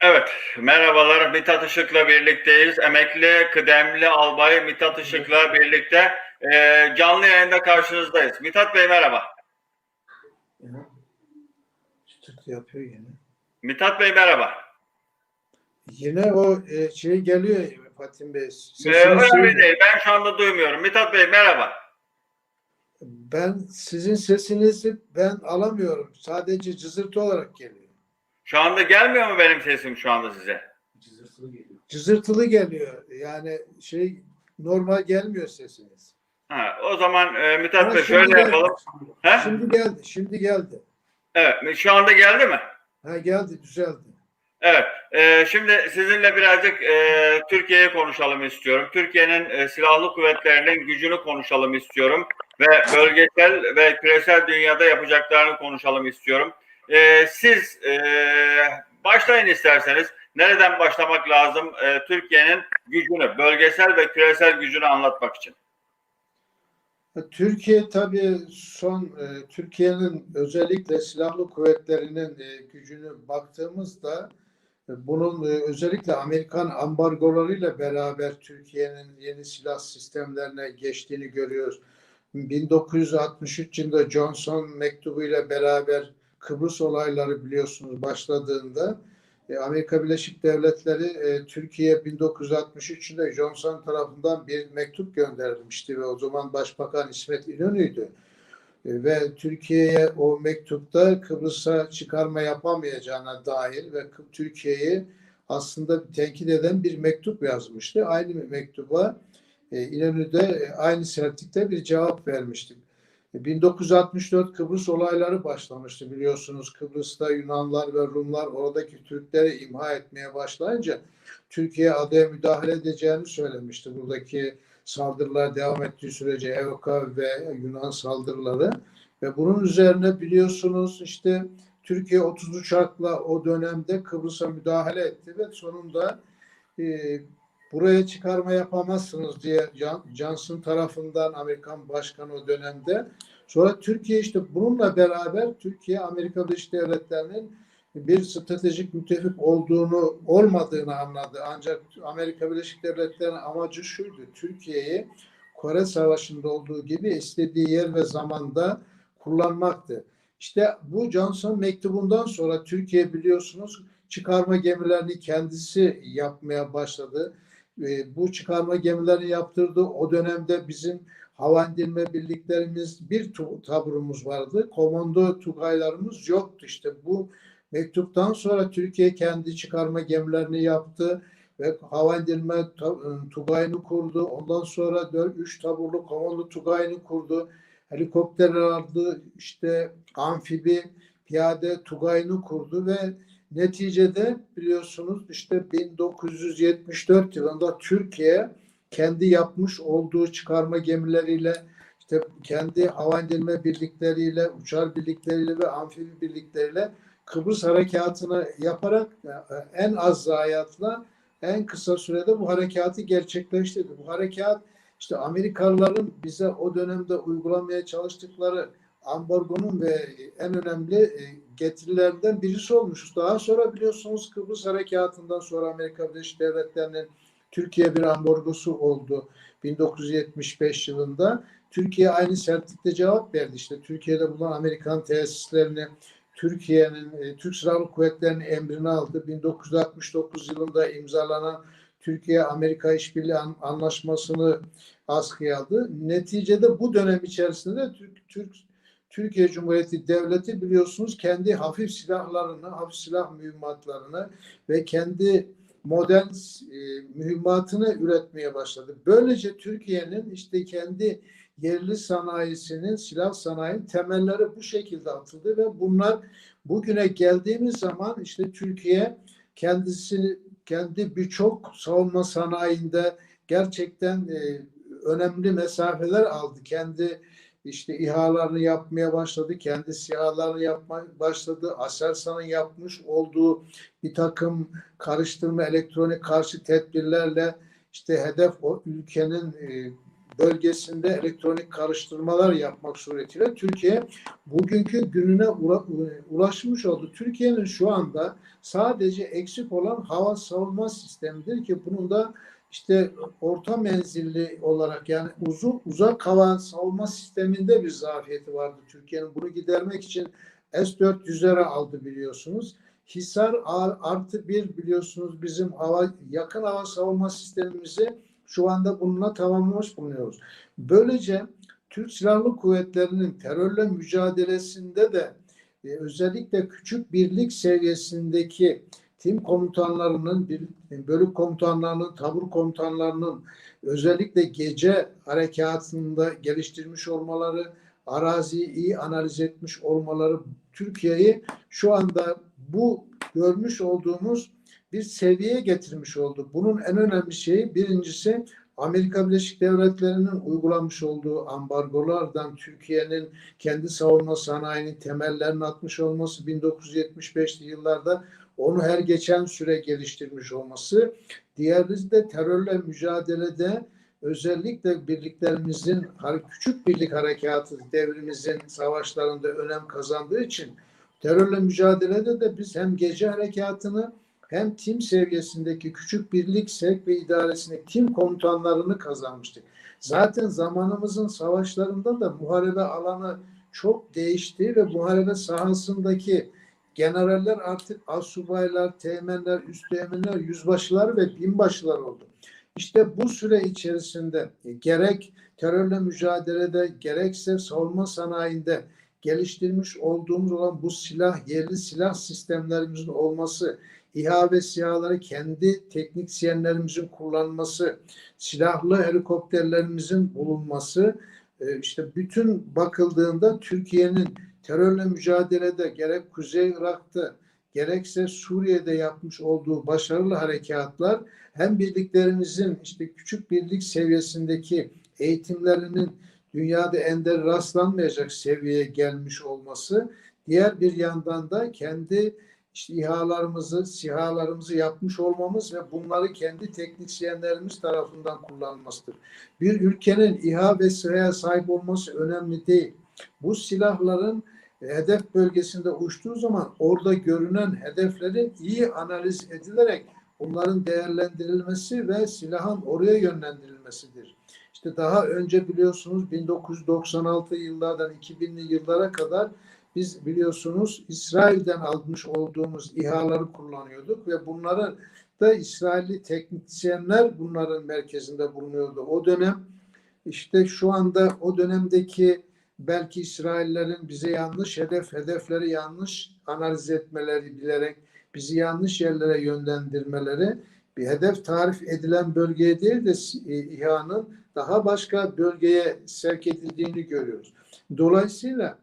Evet, merhabalar. Mithat Işık'la birlikteyiz. Emekli, kıdemli albay Mithat Işık'la birlikte e, canlı yayında karşınızdayız. Mithat Bey merhaba. Çıtırtı yapıyor yine. Mithat Bey merhaba. Yine o e, şey geliyor Fatih Bey. E, Sesini önemli değil. Ben şu anda duymuyorum. Mithat Bey merhaba. Ben sizin sesinizi ben alamıyorum. Sadece cızırtı olarak geliyor. Şu anda gelmiyor mu benim sesim şu anda size? Cızırtılı geliyor. Yani şey normal gelmiyor sesiniz. Ha, o zaman e, Mithat Bey şöyle geldi. yapalım. He? Şimdi geldi. Şimdi geldi. Evet, şu anda geldi mi? Ha geldi, düzeldi. Evet, e, şimdi sizinle birazcık e, Türkiye'yi konuşalım istiyorum. Türkiye'nin e, silahlı kuvvetlerinin gücünü konuşalım istiyorum ve bölgesel ve küresel dünyada yapacaklarını konuşalım istiyorum. E, siz e, başlayın isterseniz. Nereden başlamak lazım e, Türkiye'nin gücünü, bölgesel ve küresel gücünü anlatmak için? Türkiye tabii son e, Türkiye'nin özellikle silahlı kuvvetlerinin e, gücünü baktığımızda e, bunun e, özellikle Amerikan ambargolarıyla beraber Türkiye'nin yeni silah sistemlerine geçtiğini görüyoruz. 1963 yılında Johnson mektubuyla beraber Kıbrıs olayları biliyorsunuz başladığında e, Amerika Birleşik Devletleri e, Türkiye 1963 yılında Johnson tarafından bir mektup gönderilmişti ve o zaman Başbakan İsmet İnönü'ydü. E, ve Türkiye'ye o mektupta Kıbrıs'a çıkarma yapamayacağına dair ve Türkiye'yi aslında tenkit eden bir mektup yazmıştı. Aynı mektuba e, İnönü'de e, aynı sertlikte bir cevap vermiştik. 1964 Kıbrıs olayları başlamıştı biliyorsunuz. Kıbrıs'ta Yunanlar ve Rumlar oradaki Türkleri imha etmeye başlayınca Türkiye adaya müdahale edeceğini söylemişti. Buradaki saldırılar devam ettiği sürece Evka ve Yunan saldırıları ve bunun üzerine biliyorsunuz işte Türkiye 30 uçakla o dönemde Kıbrıs'a müdahale etti ve sonunda e, buraya çıkarma yapamazsınız diye Johnson tarafından Amerikan başkanı o dönemde. Sonra Türkiye işte bununla beraber Türkiye Amerika Birleşik Devletleri'nin bir stratejik müttefik olduğunu olmadığını anladı. Ancak Amerika Birleşik Devletleri'nin amacı şuydu. Türkiye'yi Kore Savaşı'nda olduğu gibi istediği yer ve zamanda kullanmaktı. İşte bu Johnson mektubundan sonra Türkiye biliyorsunuz çıkarma gemilerini kendisi yapmaya başladı. E, bu çıkarma gemilerini yaptırdı. O dönemde bizim hava indirme birliklerimiz bir taburumuz vardı. Komando tugaylarımız yoktu. İşte bu mektuptan sonra Türkiye kendi çıkarma gemilerini yaptı ve hava indirme ta- tugayını kurdu. Ondan sonra 4-3 taburlu komando tugayını kurdu. Helikopter aldı, işte amfibi, piyade tugayını kurdu ve neticede biliyorsunuz işte 1974 yılında Türkiye kendi yapmış olduğu çıkarma gemileriyle işte kendi hava indirme birlikleriyle, uçar birlikleriyle ve amfibi birlikleriyle Kıbrıs harekatını yaparak e, en az zayiatla en kısa sürede bu harekatı gerçekleştirdi. Bu harekat işte Amerikalıların bize o dönemde uygulamaya çalıştıkları ambargonun ve en önemli e, getirilerinden birisi olmuş. Daha sonra biliyorsunuz Kıbrıs harekatından sonra Amerika Birleşik Devletleri'nin Türkiye bir ambargosu oldu 1975 yılında. Türkiye aynı sertlikte cevap verdi. İşte Türkiye'de bulunan Amerikan tesislerini Türkiye'nin e, Türk Silahlı Kuvvetleri'nin emrini aldı. 1969 yılında imzalanan Türkiye-Amerika İşbirliği An- Anlaşması'nı askıya aldı. Neticede bu dönem içerisinde de Türk, Türk Türkiye Cumhuriyeti Devleti biliyorsunuz kendi hafif silahlarını, hafif silah mühimmatlarını ve kendi modern e, mühimmatını üretmeye başladı. Böylece Türkiye'nin işte kendi yerli sanayisinin, silah sanayi temelleri bu şekilde atıldı ve bunlar bugüne geldiğimiz zaman işte Türkiye kendisi kendi birçok savunma sanayinde gerçekten e, önemli mesafeler aldı. Kendi işte İHA'larını yapmaya başladı. Kendi SİHA'larını yapmaya başladı. Aselsan'ın yapmış olduğu bir takım karıştırma elektronik karşı tedbirlerle işte hedef o ülkenin e, bölgesinde elektronik karıştırmalar yapmak suretiyle Türkiye bugünkü gününe ula- ulaşmış oldu. Türkiye'nin şu anda sadece eksik olan hava savunma sistemidir ki bunun da işte orta menzilli olarak yani uzun uzak hava savunma sisteminde bir zafiyeti vardı Türkiye'nin. Bunu gidermek için S-400'lere aldı biliyorsunuz. Hisar artı bir biliyorsunuz bizim hava yakın hava savunma sistemimizi şu anda bununla tamamlamış bulunuyoruz. Böylece Türk Silahlı Kuvvetleri'nin terörle mücadelesinde de e, özellikle küçük birlik seviyesindeki tim komutanlarının, bölük komutanlarının, tabur komutanlarının özellikle gece harekatında geliştirmiş olmaları, araziyi iyi analiz etmiş olmaları Türkiye'yi şu anda bu görmüş olduğumuz bir seviyeye getirmiş oldu. Bunun en önemli şeyi birincisi Amerika Birleşik Devletleri'nin uygulamış olduğu ambargolardan Türkiye'nin kendi savunma sanayinin temellerini atmış olması 1975'li yıllarda onu her geçen süre geliştirmiş olması. Diğeri de terörle mücadelede özellikle birliklerimizin küçük birlik harekatı devrimizin savaşlarında önem kazandığı için terörle mücadelede de biz hem gece harekatını hem tim seviyesindeki küçük birlik sevk ve idaresindeki tim komutanlarını kazanmıştık. Zaten zamanımızın savaşlarında da muharebe alanı çok değişti ve muharebe sahasındaki generaller artık asubaylar, teğmenler, üsteğmenler, yüzbaşılar ve binbaşılar oldu. İşte bu süre içerisinde gerek terörle mücadelede gerekse savunma sanayinde geliştirmiş olduğumuz olan bu silah, yerli silah sistemlerimizin olması, İHA ve SİHA'ları kendi teknisyenlerimizin kullanması, silahlı helikopterlerimizin bulunması, e, işte bütün bakıldığında Türkiye'nin terörle mücadelede gerek Kuzey Irak'ta gerekse Suriye'de yapmış olduğu başarılı harekatlar hem birliklerimizin işte küçük birlik seviyesindeki eğitimlerinin dünyada ender rastlanmayacak seviyeye gelmiş olması, diğer bir yandan da kendi işte İHA'larımızı, SİHA'larımızı yapmış olmamız ve bunları kendi teknisyenlerimiz tarafından kullanılmasıdır. Bir ülkenin İHA ve SİHA'ya sahip olması önemli değil. Bu silahların hedef bölgesinde uçtuğu zaman orada görünen hedeflerin iyi analiz edilerek bunların değerlendirilmesi ve silahın oraya yönlendirilmesidir. İşte daha önce biliyorsunuz 1996 yıllardan 2000'li yıllara kadar biz biliyorsunuz İsrail'den almış olduğumuz İHA'ları kullanıyorduk ve bunları da İsrailli teknisyenler bunların merkezinde bulunuyordu. O dönem işte şu anda o dönemdeki belki İsraillerin bize yanlış hedef, hedefleri yanlış analiz etmeleri bilerek bizi yanlış yerlere yönlendirmeleri bir hedef tarif edilen bölgeye değil de İHA'nın daha başka bölgeye sevk edildiğini görüyoruz. Dolayısıyla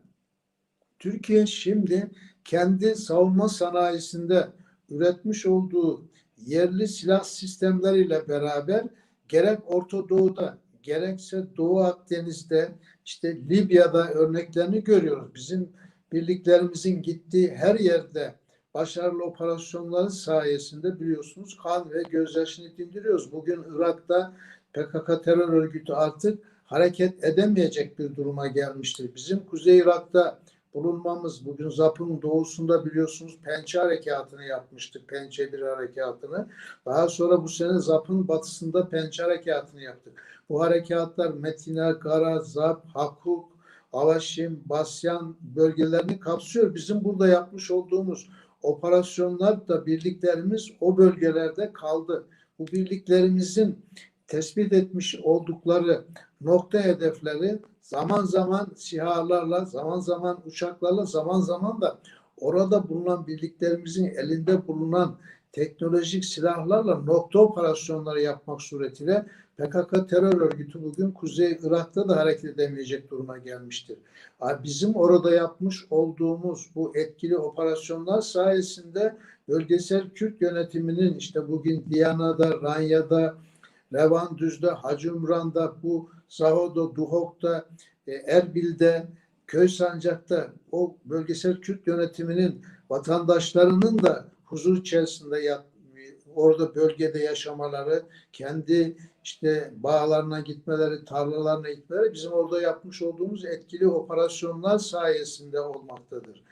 Türkiye şimdi kendi savunma sanayisinde üretmiş olduğu yerli silah sistemleriyle beraber gerek Orta Doğu'da gerekse Doğu Akdeniz'de işte Libya'da örneklerini görüyoruz. Bizim birliklerimizin gittiği her yerde başarılı operasyonları sayesinde biliyorsunuz kan ve gözyaşını dindiriyoruz. Bugün Irak'ta PKK terör örgütü artık hareket edemeyecek bir duruma gelmiştir. Bizim Kuzey Irak'ta bulunmamız bugün ZAP'ın doğusunda biliyorsunuz Pençe Harekatı'nı yapmıştık. Pençe bir harekatını. Daha sonra bu sene ZAP'ın batısında Pençe Harekatı'nı yaptık. Bu harekatlar Metina, Gara, ZAP, Hakuk, Avaşim, Basyan bölgelerini kapsıyor. Bizim burada yapmış olduğumuz operasyonlar da birliklerimiz o bölgelerde kaldı. Bu birliklerimizin tespit etmiş oldukları nokta hedefleri zaman zaman sihalarla, zaman zaman uçaklarla, zaman zaman da orada bulunan birliklerimizin elinde bulunan teknolojik silahlarla nokta operasyonları yapmak suretiyle PKK terör örgütü bugün Kuzey Irak'ta da hareket edemeyecek duruma gelmiştir. Bizim orada yapmış olduğumuz bu etkili operasyonlar sayesinde bölgesel Kürt yönetiminin işte bugün Diyana'da, Ranya'da, Levan Düz'de, Hacımran'da, bu Zaho'da, Duhok'ta, e, Erbil'de, Köy Sancak'ta o bölgesel Kürt yönetiminin vatandaşlarının da huzur içerisinde yat, orada bölgede yaşamaları, kendi işte bağlarına gitmeleri, tarlalarına gitmeleri bizim orada yapmış olduğumuz etkili operasyonlar sayesinde olmaktadır.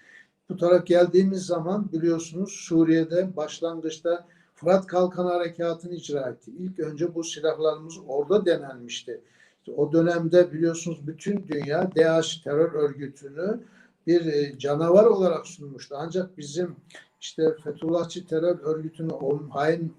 Bu taraf geldiğimiz zaman biliyorsunuz Suriye'de başlangıçta Fırat Kalkan Harekatı'nı icra etti. İlk önce bu silahlarımız orada denenmişti. O dönemde biliyorsunuz bütün dünya DAEŞ terör örgütünü bir e, canavar olarak sunmuştu. Ancak bizim işte Fethullahçı terör örgütünü o hain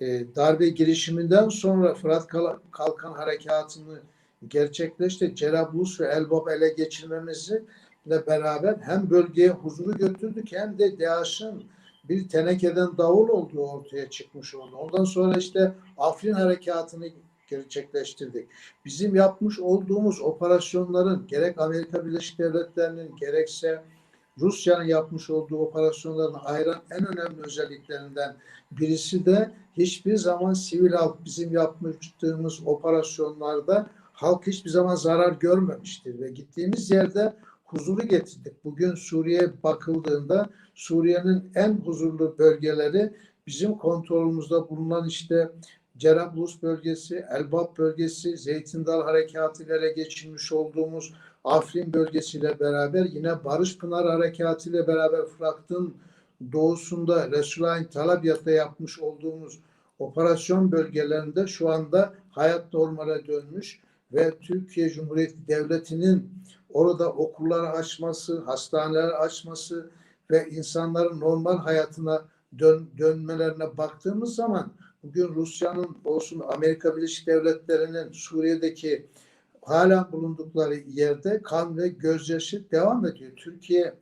e, darbe girişiminden sonra Fırat Kal- Kalkan Harekatı'nı gerçekleşti. Cerablus ve Elbap ele geçirmemizi beraber hem bölgeye huzuru götürdük hem de DAEŞ'in bir tenekeden davul olduğu ortaya çıkmış oldu. Ondan sonra işte Afrin Harekatı'nı gerçekleştirdik. Bizim yapmış olduğumuz operasyonların gerek Amerika Birleşik Devletleri'nin gerekse Rusya'nın yapmış olduğu operasyonlarını ayıran en önemli özelliklerinden birisi de hiçbir zaman sivil halk bizim yaptığımız operasyonlarda halk hiçbir zaman zarar görmemiştir ve gittiğimiz yerde huzuru getirdik. Bugün Suriye'ye bakıldığında Suriye'nin en huzurlu bölgeleri bizim kontrolümüzde bulunan işte Cerablus bölgesi, Elbap bölgesi, Zeytin Dal Harekatı ile geçirmiş olduğumuz Afrin bölgesiyle beraber yine Barış Pınar Harekatı ile beraber Fırat'ın doğusunda Resulayn Talabiyat'ta yapmış olduğumuz operasyon bölgelerinde şu anda hayat normale dönmüş ve Türkiye Cumhuriyeti Devleti'nin orada okulları açması, hastaneler açması ve insanların normal hayatına dön, dönmelerine baktığımız zaman bugün Rusya'nın olsun Amerika Birleşik Devletleri'nin Suriye'deki hala bulundukları yerde kan ve gözyaşı devam ediyor. Türkiye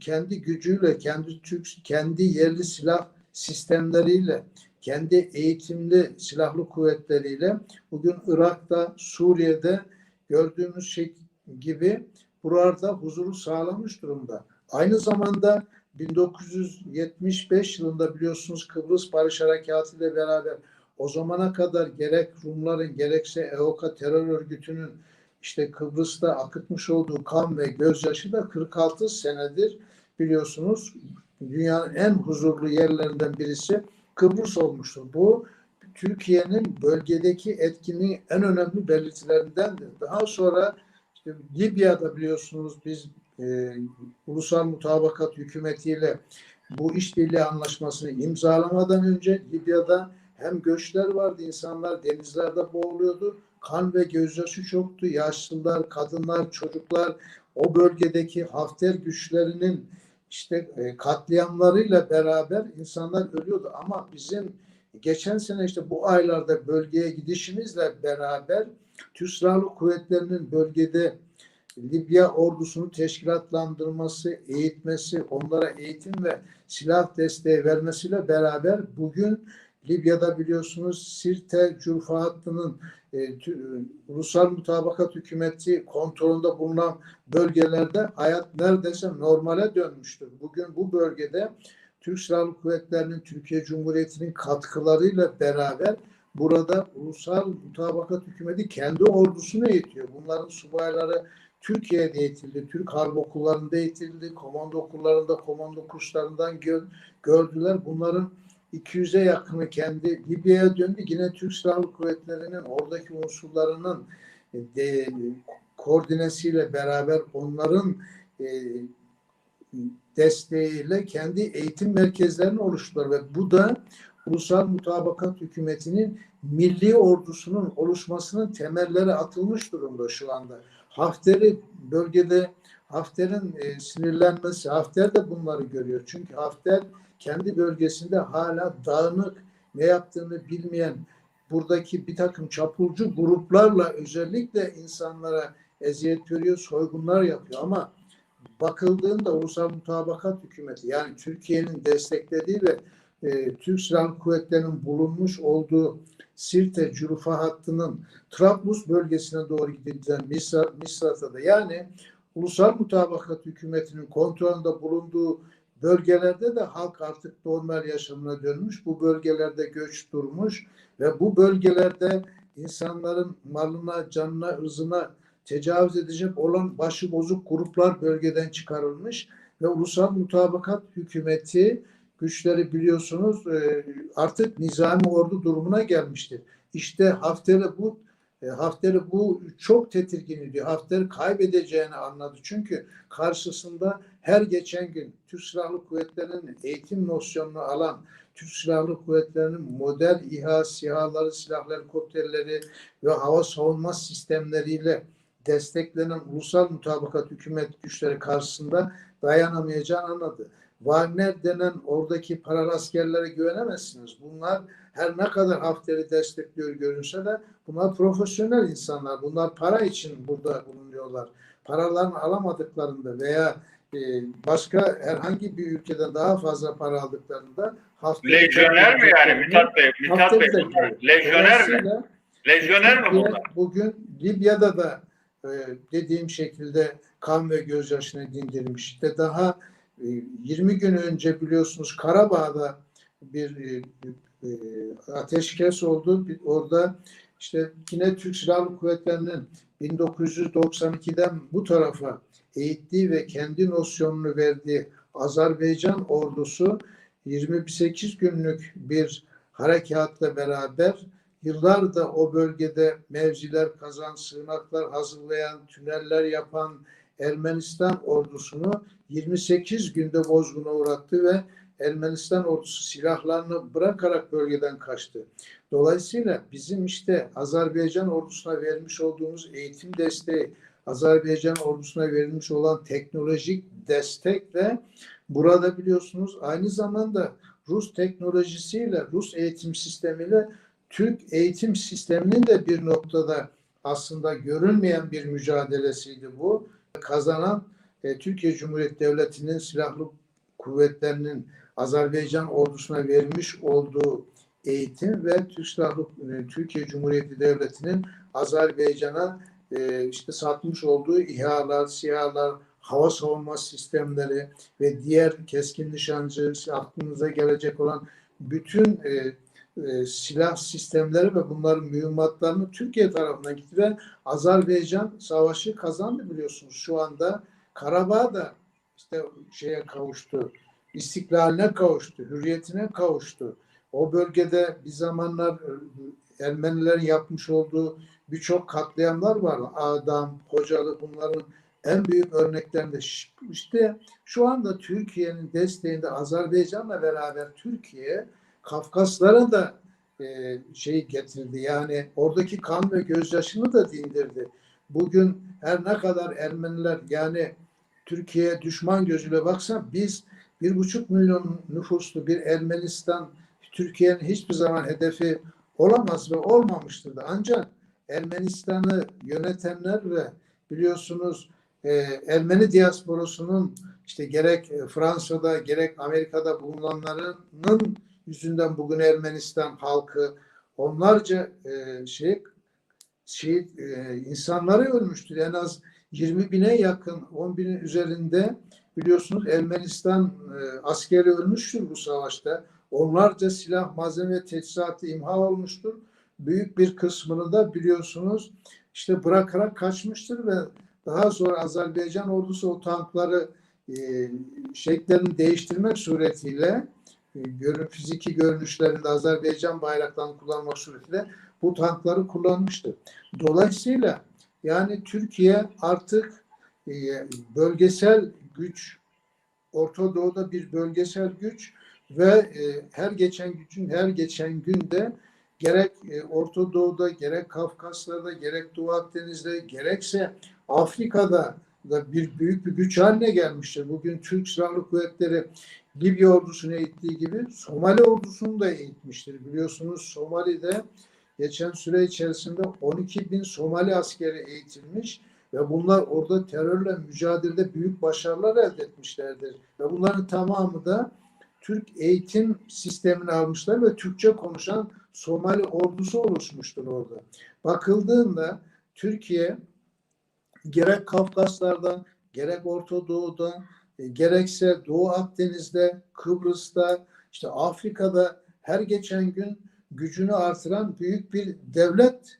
kendi gücüyle, kendi Türk, kendi yerli silah sistemleriyle, kendi eğitimli silahlı kuvvetleriyle bugün Irak'ta, Suriye'de gördüğümüz şey gibi burada huzuru sağlamış durumda. Aynı zamanda 1975 yılında biliyorsunuz Kıbrıs Barış Harekatı ile beraber o zamana kadar gerek Rumların gerekse EOKA terör örgütünün işte Kıbrıs'ta akıtmış olduğu kan ve gözyaşı da 46 senedir biliyorsunuz dünyanın en huzurlu yerlerinden birisi Kıbrıs olmuştur. Bu Türkiye'nin bölgedeki etkinliği en önemli belirtilerindendir. Daha sonra işte Libya'da biliyorsunuz biz e, ulusal mutabakat hükümetiyle bu işbirliği anlaşmasını imzalamadan önce Libya'da hem göçler vardı, insanlar denizlerde boğuluyordu. Kan ve gözyaşı çoktu. Yaşlılar, kadınlar, çocuklar o bölgedeki Hafter güçlerinin işte e, katliamlarıyla beraber insanlar ölüyordu. Ama bizim geçen sene işte bu aylarda bölgeye gidişimizle beraber Türk Silahlı Kuvvetleri'nin bölgede Libya ordusunu teşkilatlandırması, eğitmesi, onlara eğitim ve silah desteği vermesiyle beraber bugün Libya'da biliyorsunuz Sirte Curfa hattının e, ulusal mutabakat hükümeti kontrolünde bulunan bölgelerde hayat neredeyse normale dönmüştür. Bugün bu bölgede Türk Silahlı Kuvvetleri'nin Türkiye Cumhuriyeti'nin katkılarıyla beraber burada ulusal mutabakat hükümeti kendi ordusunu eğitiyor. Bunların subayları Türkiye'de eğitildi, Türk Harp Okulları'nda eğitildi, komando okullarında, komando kurslarından gö gördüler. Bunların 200'e yakını kendi Libya'ya döndü. Yine Türk Silahlı Kuvvetleri'nin oradaki unsurlarının de, koordinesiyle beraber onların e, desteğiyle kendi eğitim merkezlerini oluşturdular ve bu da Ulusal Mutabakat Hükümeti'nin milli ordusunun oluşmasının temelleri atılmış durumda şu anda. Hafter'i bölgede Hafter'in e, sinirlenmesi, Hafter de bunları görüyor. Çünkü Hafter kendi bölgesinde hala dağınık, ne yaptığını bilmeyen buradaki bir takım çapulcu gruplarla özellikle insanlara eziyet görüyor, soygunlar yapıyor. Ama bakıldığında Ulusal Mutabakat Hükümeti yani Türkiye'nin desteklediği ve e, Türk Silahlı Kuvvetleri'nin bulunmuş olduğu Sirte Curufa hattının Trablus bölgesine doğru gidilen Misrat, Misrat'a da yani Ulusal Mutabakat Hükümeti'nin kontrolünde bulunduğu bölgelerde de halk artık normal yaşamına dönmüş. Bu bölgelerde göç durmuş ve bu bölgelerde insanların malına, canına, ırzına tecavüz edecek olan başı bozuk gruplar bölgeden çıkarılmış ve ulusal mutabakat hükümeti güçleri biliyorsunuz e, artık nizami ordu durumuna gelmiştir. İşte Hafter'i bu e, Hafter'i bu çok tedirgin ediyor. Hafter kaybedeceğini anladı. Çünkü karşısında her geçen gün Türk Silahlı Kuvvetleri'nin eğitim nosyonunu alan Türk Silahlı Kuvvetleri'nin model İHA, SİHA'ları, silah helikopterleri ve hava savunma sistemleriyle desteklenen ulusal mutabakat hükümet güçleri karşısında dayanamayacağını anladı. Wagner denen oradaki paralı askerlere güvenemezsiniz. Bunlar her ne kadar Hafter'i destekliyor görünse de bunlar profesyonel insanlar. Bunlar para için burada bulunuyorlar. Paralarını alamadıklarında veya e, başka herhangi bir ülkeden daha fazla para aldıklarında Hafter'i Lejyoner mi yani Mithat Bey? Mithat Bey bunlar lejyoner mi? Lejyoner mi bunlar? Bugün Libya'da da e, dediğim şekilde kan ve gözyaşını dindirmiş. İşte daha 20 gün önce biliyorsunuz Karabağ'da bir e, e, ateşkes oldu. Orada işte yine Türk Silahlı Kuvvetleri'nin 1992'den bu tarafa eğittiği ve kendi nosyonunu verdiği Azerbaycan ordusu 28 günlük bir harekatla beraber yıllarda o bölgede mevziler kazan, sığınaklar hazırlayan, tüneller yapan Ermenistan ordusunu 28 günde bozguna uğrattı ve Ermenistan ordusu silahlarını bırakarak bölgeden kaçtı. Dolayısıyla bizim işte Azerbaycan ordusuna vermiş olduğumuz eğitim desteği, Azerbaycan ordusuna verilmiş olan teknolojik destekle burada biliyorsunuz aynı zamanda Rus teknolojisiyle, Rus eğitim sistemiyle Türk eğitim sisteminin de bir noktada aslında görünmeyen bir mücadelesiydi bu. Kazanan e, Türkiye Cumhuriyeti Devleti'nin silahlı kuvvetlerinin Azerbaycan ordusuna vermiş olduğu eğitim ve Türk Silahlı e, Türkiye Cumhuriyeti Devleti'nin Azerbaycan'a e, işte satmış olduğu İHA'lar, SİHA'lar, hava savunma sistemleri ve diğer keskin nişancı aklınıza gelecek olan bütün e, e, silah sistemleri ve bunların mühimmatlarını Türkiye tarafından gitti ve Azerbaycan savaşı kazandı biliyorsunuz. Şu anda Karabağ da işte şeye kavuştu, istiklaline kavuştu, hürriyetine kavuştu. O bölgede bir zamanlar e, Ermenilerin yapmış olduğu birçok katliamlar var. Adam, Hocalı bunların en büyük örneklerinde. İşte şu anda Türkiye'nin desteğinde Azerbaycan'la beraber Türkiye Kafkaslara da e, şey getirdi. Yani oradaki kan ve gözyaşını da dindirdi. Bugün her ne kadar Ermeniler yani Türkiye'ye düşman gözüyle baksa biz bir buçuk milyon nüfuslu bir Ermenistan Türkiye'nin hiçbir zaman hedefi olamaz ve olmamıştır da. Ancak Ermenistan'ı yönetenler ve biliyorsunuz e, Ermeni diasporusunun işte gerek Fransa'da gerek Amerika'da bulunanların yüzünden bugün Ermenistan halkı onlarca e, şey şey e, insanları ölmüştür. En az 20 bine yakın 10 binin üzerinde biliyorsunuz Ermenistan e, askeri ölmüştür bu savaşta. Onlarca silah, malzeme ve teçhizatı imha olmuştur. Büyük bir kısmını da biliyorsunuz işte bırakarak kaçmıştır ve daha sonra Azerbaycan ordusu o tankları e, şeklerini değiştirmek suretiyle görün, fiziki görünüşlerinde Azerbaycan bayraklarını kullanmak suretiyle bu tankları kullanmıştır. Dolayısıyla yani Türkiye artık e, bölgesel güç, Orta Doğu'da bir bölgesel güç ve e, her geçen gücün her geçen günde gerek e, Orta Doğu'da, gerek Kafkaslar'da, gerek Doğu Akdeniz'de, gerekse Afrika'da da bir büyük bir güç haline gelmiştir. Bugün Türk Silahlı Kuvvetleri Libya ordusunu eğittiği gibi Somali ordusunu da eğitmiştir. Biliyorsunuz Somali'de geçen süre içerisinde 12 bin Somali askeri eğitilmiş ve bunlar orada terörle mücadelede büyük başarılar elde etmişlerdir. Ve bunların tamamı da Türk eğitim sistemini almışlar ve Türkçe konuşan Somali ordusu oluşmuştur orada. Bakıldığında Türkiye gerek Kafkaslardan, gerek Orta Doğu'dan, e, gerekse Doğu Akdeniz'de, Kıbrıs'ta, işte Afrika'da her geçen gün gücünü artıran büyük bir devlettir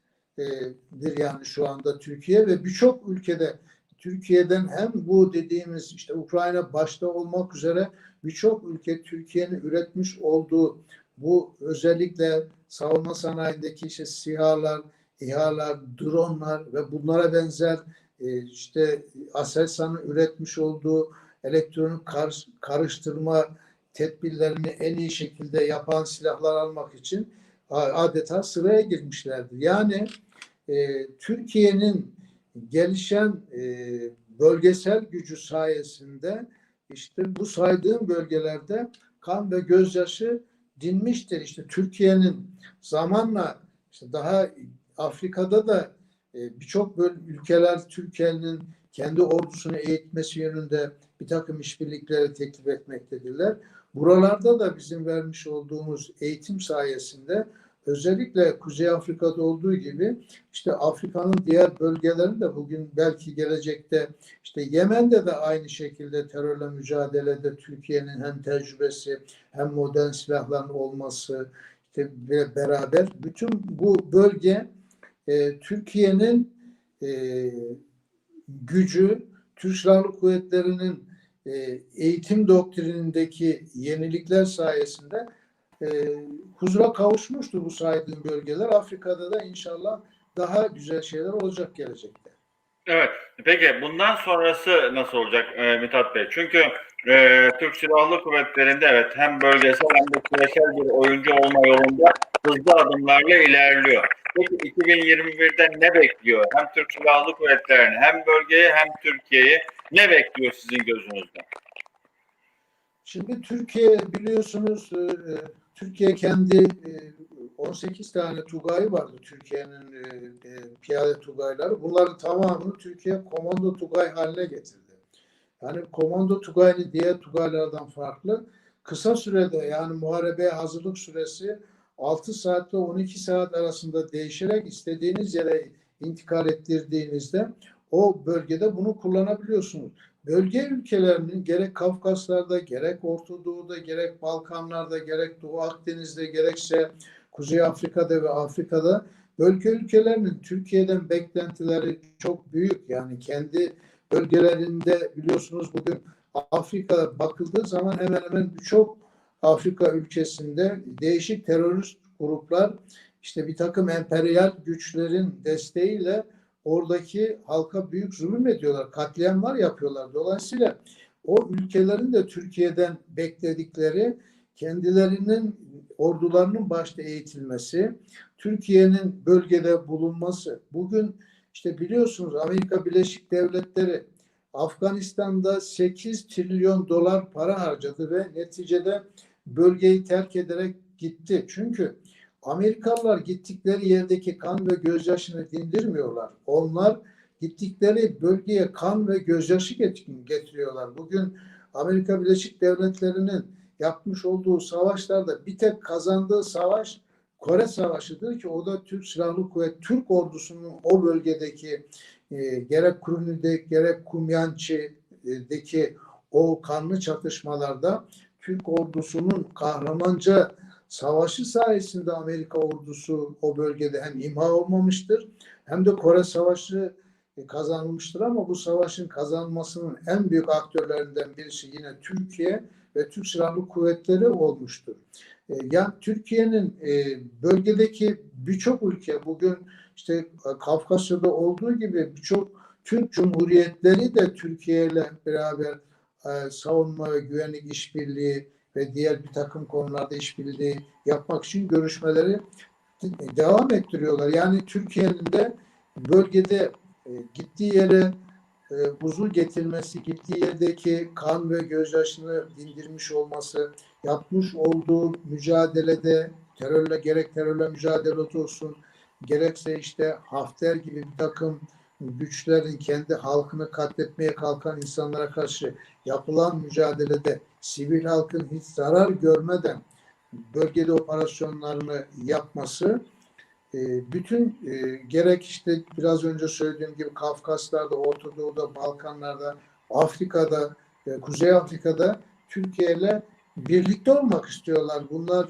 yani şu anda Türkiye ve birçok ülkede. Türkiye'den hem bu dediğimiz işte Ukrayna başta olmak üzere birçok ülke Türkiye'nin üretmiş olduğu bu özellikle savunma sanayindeki işte SİHA'lar, İHA'lar, dronlar ve bunlara benzer e, işte Aselsan'ın üretmiş olduğu elektronik kar- karıştırma tedbirlerini en iyi şekilde yapan silahlar almak için adeta sıraya girmişlerdi. Yani e, Türkiye'nin gelişen e, bölgesel gücü sayesinde işte bu saydığım bölgelerde kan ve gözyaşı dinmiştir. İşte Türkiye'nin zamanla işte daha Afrika'da da e, birçok ülkeler Türkiye'nin kendi ordusunu eğitmesi yönünde bir takım işbirlikleri teklif etmektedirler. Buralarda da bizim vermiş olduğumuz eğitim sayesinde özellikle Kuzey Afrika'da olduğu gibi işte Afrika'nın diğer bölgelerinde bugün belki gelecekte işte Yemen'de de aynı şekilde terörle mücadelede Türkiye'nin hem tecrübesi hem modern silahların olması işte beraber bütün bu bölge e, Türkiye'nin e, gücü, Türk Silahlı Kuvvetleri'nin e, eğitim doktrinindeki yenilikler sayesinde e, huzura kavuşmuştur bu saydığım bölgeler. Afrika'da da inşallah daha güzel şeyler olacak gelecekte. Evet. Peki bundan sonrası nasıl olacak e, Mithat Bey? Çünkü e, Türk Silahlı Kuvvetleri'nde evet hem bölgesel hem de küresel bir oyuncu olma yolunda hızlı adımlarla ilerliyor. Peki 2021'de ne bekliyor? Hem Türk Silahlı Kuvvetleri'ni hem bölgeyi hem Türkiye'yi ne bekliyor sizin gözünüzde? Şimdi Türkiye biliyorsunuz e, e, Türkiye kendi e, 18 tane Tugay'ı vardı Türkiye'nin e, e, piyade Tugayları. Bunların tamamını Türkiye komando Tugay haline getirdi. Yani komando Tugay'ın diğer Tugaylardan farklı. Kısa sürede yani muharebeye hazırlık süresi 6 saatle 12 saat arasında değişerek istediğiniz yere intikal ettirdiğinizde o bölgede bunu kullanabiliyorsunuz. Bölge ülkelerinin gerek Kafkaslar'da, gerek Orta Doğu'da, gerek Balkanlar'da, gerek Doğu Akdeniz'de, gerekse Kuzey Afrika'da ve Afrika'da bölge ülkelerinin Türkiye'den beklentileri çok büyük. Yani kendi bölgelerinde biliyorsunuz bugün Afrika'da bakıldığı zaman hemen hemen birçok Afrika ülkesinde değişik terörist gruplar işte bir takım emperyal güçlerin desteğiyle oradaki halka büyük zulüm ediyorlar. Katliamlar yapıyorlar. Dolayısıyla o ülkelerin de Türkiye'den bekledikleri kendilerinin ordularının başta eğitilmesi, Türkiye'nin bölgede bulunması. Bugün işte biliyorsunuz Amerika Birleşik Devletleri Afganistan'da 8 trilyon dolar para harcadı ve neticede bölgeyi terk ederek gitti. Çünkü Amerikalılar gittikleri yerdeki kan ve gözyaşını dindirmiyorlar. Onlar gittikleri bölgeye kan ve gözyaşı getiriyorlar. Bugün Amerika Birleşik Devletleri'nin yapmış olduğu savaşlarda bir tek kazandığı savaş Kore Savaşı'dır ki o da Türk Silahlı Kuvvet, Türk ordusunun o bölgedeki e, gerek Kruni'de gerek Kumyançı'daki o kanlı çatışmalarda Türk ordusunun kahramanca savaşı sayesinde Amerika ordusu o bölgede hem imha olmamıştır hem de Kore Savaşı kazanılmıştır ama bu savaşın kazanmasının en büyük aktörlerinden birisi yine Türkiye ve Türk Silahlı Kuvvetleri olmuştur. Yani Türkiye'nin bölgedeki birçok ülke bugün işte Kafkasya'da olduğu gibi birçok Türk Cumhuriyetleri de Türkiye ile beraber savunma ve güvenlik işbirliği ve diğer bir takım konularda işbirliği yapmak için görüşmeleri devam ettiriyorlar. Yani Türkiye'nin de bölgede e, gittiği yere e, huzur getirmesi, gittiği yerdeki kan ve gözyaşını dindirmiş olması, yapmış olduğu mücadelede terörle gerek terörle mücadele olsun, gerekse işte Hafter gibi bir takım güçlerin kendi halkını katletmeye kalkan insanlara karşı yapılan mücadelede sivil halkın hiç zarar görmeden bölgede operasyonlarını yapması e, bütün e, gerek işte biraz önce söylediğim gibi Kafkaslar'da, Orta Doğu'da, Balkanlar'da, Afrika'da, e, Kuzey Afrika'da Türkiye ile birlikte olmak istiyorlar. Bunlar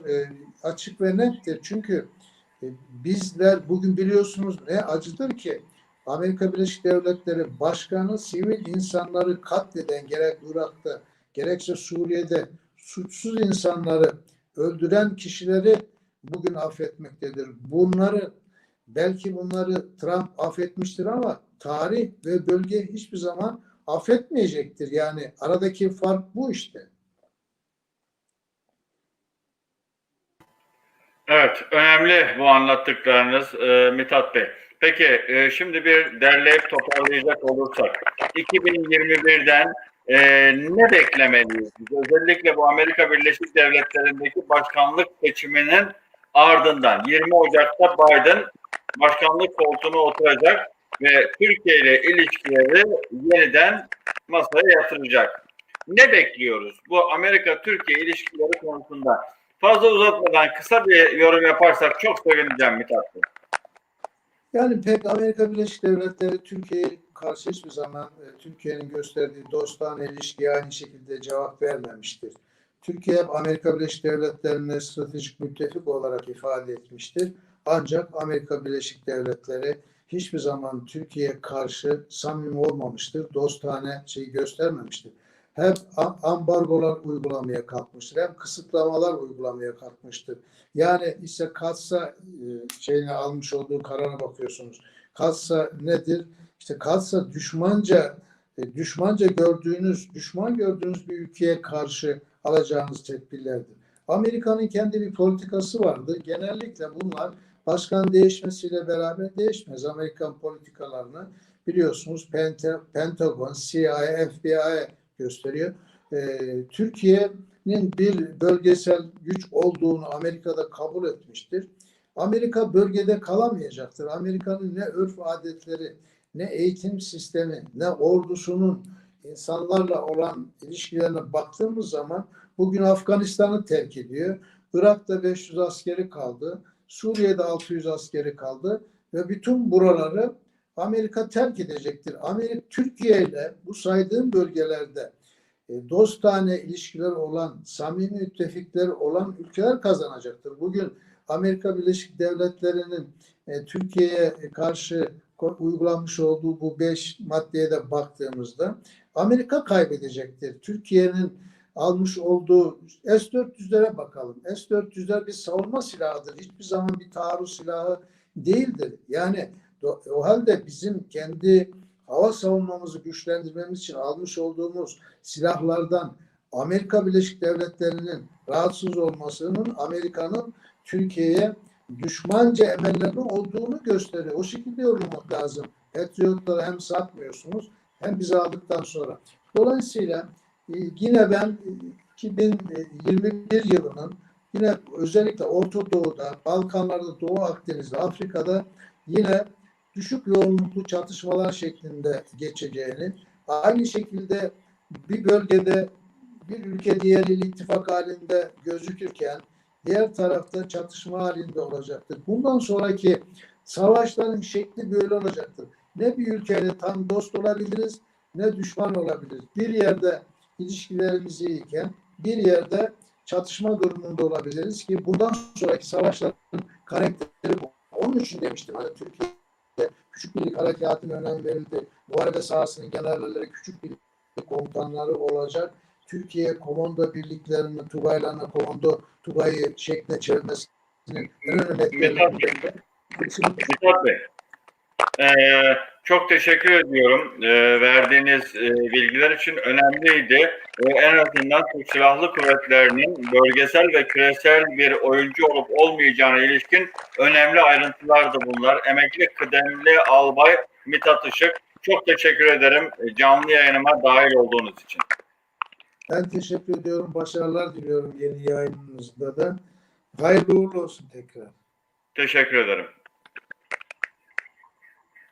açık ve nettir. Çünkü bizler bugün biliyorsunuz ne acıdır ki Amerika Birleşik Devletleri Başkanı sivil insanları katleden gerek Irak'ta gerekse Suriye'de suçsuz insanları öldüren kişileri bugün affetmektedir. Bunları belki bunları Trump affetmiştir ama tarih ve bölge hiçbir zaman affetmeyecektir. Yani aradaki fark bu işte. Evet, önemli bu anlattıklarınız e, Mithat Bey. Peki, e, şimdi bir derleyip toparlayacak olursak, 2021'den e, ne beklemeliyiz? Özellikle bu Amerika Birleşik Devletleri'ndeki başkanlık seçiminin ardından 20 Ocak'ta Biden başkanlık koltuğuna oturacak ve Türkiye ile ilişkileri yeniden masaya yatıracak. Ne bekliyoruz bu Amerika-Türkiye ilişkileri konusunda? Fazla uzatmadan kısa bir yorum yaparsak çok sevineceğim Mithat Bey. Yani pek Amerika Birleşik Devletleri Türkiye'ye karşı hiçbir zaman e, Türkiye'nin gösterdiği dostane ilişkiye aynı şekilde cevap vermemiştir. Türkiye hep Amerika Birleşik Devletleri'ne stratejik müttefik olarak ifade etmiştir. Ancak Amerika Birleşik Devletleri hiçbir zaman Türkiye'ye karşı samimi olmamıştır. Dostane şeyi göstermemiştir. Hep a- ambargolar uygulamaya kalkmıştır. Hem kısıtlamalar uygulamaya kalkmıştır. Yani ise katsa e, şeyine almış olduğu karara bakıyorsunuz. Katsa nedir? İşte katsa düşmanca e, düşmanca gördüğünüz, düşman gördüğünüz bir ülkeye karşı alacağınız tedbirlerdir. Amerika'nın kendi bir politikası vardı. Genellikle bunlar başkan değişmesiyle beraber değişmez. Amerikan politikalarını biliyorsunuz Penta- Pentagon, CIA, FBI gösteriyor. Ee, Türkiye'nin bir bölgesel güç olduğunu Amerika'da kabul etmiştir. Amerika bölgede kalamayacaktır. Amerika'nın ne örf adetleri, ne eğitim sistemi, ne ordusunun insanlarla olan ilişkilerine baktığımız zaman bugün Afganistan'ı terk ediyor. Irak'ta 500 askeri kaldı. Suriye'de 600 askeri kaldı ve bütün buraları Amerika terk edecektir. Amerika Türkiye ile bu saydığım bölgelerde e, dostane ilişkiler olan, samimi müttefikler olan ülkeler kazanacaktır. Bugün Amerika Birleşik Devletleri'nin e, Türkiye'ye karşı uygulanmış olduğu bu beş maddeye de baktığımızda Amerika kaybedecektir. Türkiye'nin almış olduğu S-400'lere bakalım. S-400'ler bir savunma silahıdır. Hiçbir zaman bir taarruz silahı değildir. Yani o halde bizim kendi hava savunmamızı güçlendirmemiz için almış olduğumuz silahlardan Amerika Birleşik Devletleri'nin rahatsız olmasının Amerika'nın Türkiye'ye düşmanca emellerinin olduğunu gösteriyor. O şekilde yorulmak lazım. Patriotları hem satmıyorsunuz hem bizi aldıktan sonra. Dolayısıyla e, yine ben e, 2021 yılının yine özellikle Orta Doğu'da, Balkanlarda, Doğu Akdeniz'de, Afrika'da yine düşük yoğunluklu çatışmalar şeklinde geçeceğini, aynı şekilde bir bölgede bir ülke diğeriyle ittifak halinde gözükürken diğer tarafta çatışma halinde olacaktır. Bundan sonraki savaşların şekli böyle olacaktır. Ne bir ülkeyle tam dost olabiliriz ne düşman olabiliriz. Bir yerde ilişkilerimiz iyiyken bir yerde çatışma durumunda olabiliriz ki bundan sonraki savaşların karakteri bu. Onun için demiştim hani Türkiye küçük birlik harekatına önem verildi. Muharebe sahasının generalleri küçük birlik komutanları olacak. Türkiye komando birliklerini Tugaylarına komando Tugay'ı şekline çevirmesinin en önemli Mithat Bey, Mithat Bey, eee, çok teşekkür ediyorum. Eee, verdiğiniz eee, bilgiler için önemliydi. Eee, en azından Türk Silahlı Kuvvetleri'nin bölgesel ve küresel bir oyuncu olup olmayacağına ilişkin önemli ayrıntılardı bunlar. Emekli kıdemli albay Mithat Işık. Çok teşekkür ederim e, canlı yayınıma dahil olduğunuz için. Ben teşekkür ediyorum. Başarılar diliyorum yeni yayınınızda da. Hayırlı uğurlu olsun tekrar. Teşekkür ederim.